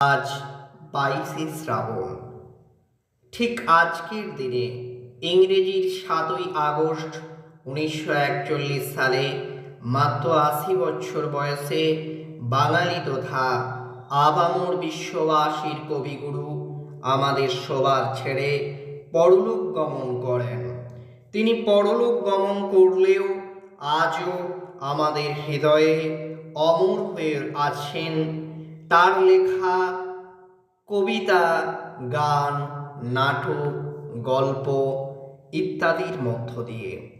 আজ বাইশে শ্রাবণ। ঠিক আজকের দিনে ইংরেজির সাতই আগস্ট উনিশশো একচল্লিশ সালে মাত্র আশি বছর বয়সে বাঙালি তথা আবামর বিশ্ববাসীর কবিগুরু আমাদের সবার ছেড়ে পরলোক গমন করেন। তিনি পরলোক গমন করলেও আজও আমাদের হৃদয়ে অমর হয়ে আছেন তার লেখা, কবিতা, গান, নাটক, গল্প ইত্যাদির মধ্য দিয়ে।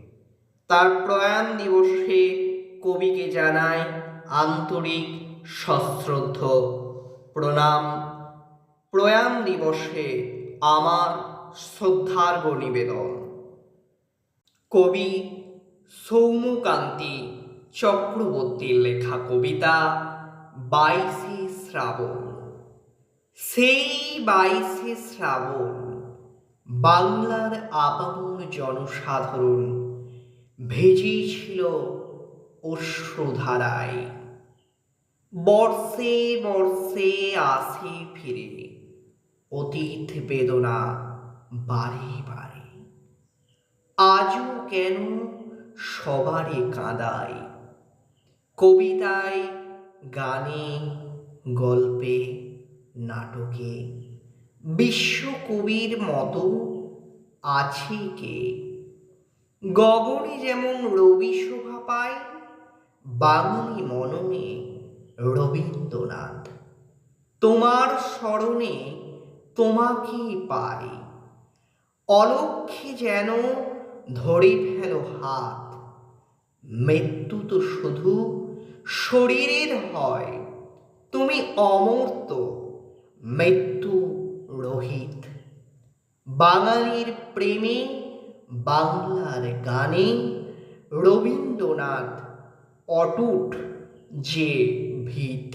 তার প্রয়াণ দিবসে কবিকে জানায় আন্তরিক সশ্রদ্ধ প্রণাম। প্রয়াণ দিবসে আমার শ্রদ্ধার্ঘ নিবেদন। কবি সৌম্যকান্তি চক্রবর্তীর লেখা কবিতা বাইশে শ্রাবণ। সেই বাইশে শ্রাবণ, বাংলার আপামর জনসাধারণ ভেজেছিল অশ্রুধারায় বর্ষে বর্ষে আসে ফিরে, অতীত বেদনা বারে বারে। আজও কেন সবারে কাঁদায়? কবিতায় গানে গল্পে, নাটকে, বিশ্বকবির মতো আছে কে? গগনে যেমন রবি শোভা পায় বাঙালি মননে রবীন্দ্রনাথ। তোমার স্মরণে তোমাকে পাই অলক্ষে যেন ধরে ফেলো হাত। মৃত্যু তো শুধু শরীরের হয়। তুমি অমূর্ত মৃত্যু রোহিত। বাঙালির প্রেমে বাংলার গানে রবীন্দ্রনাথ অটুট যে ভিত।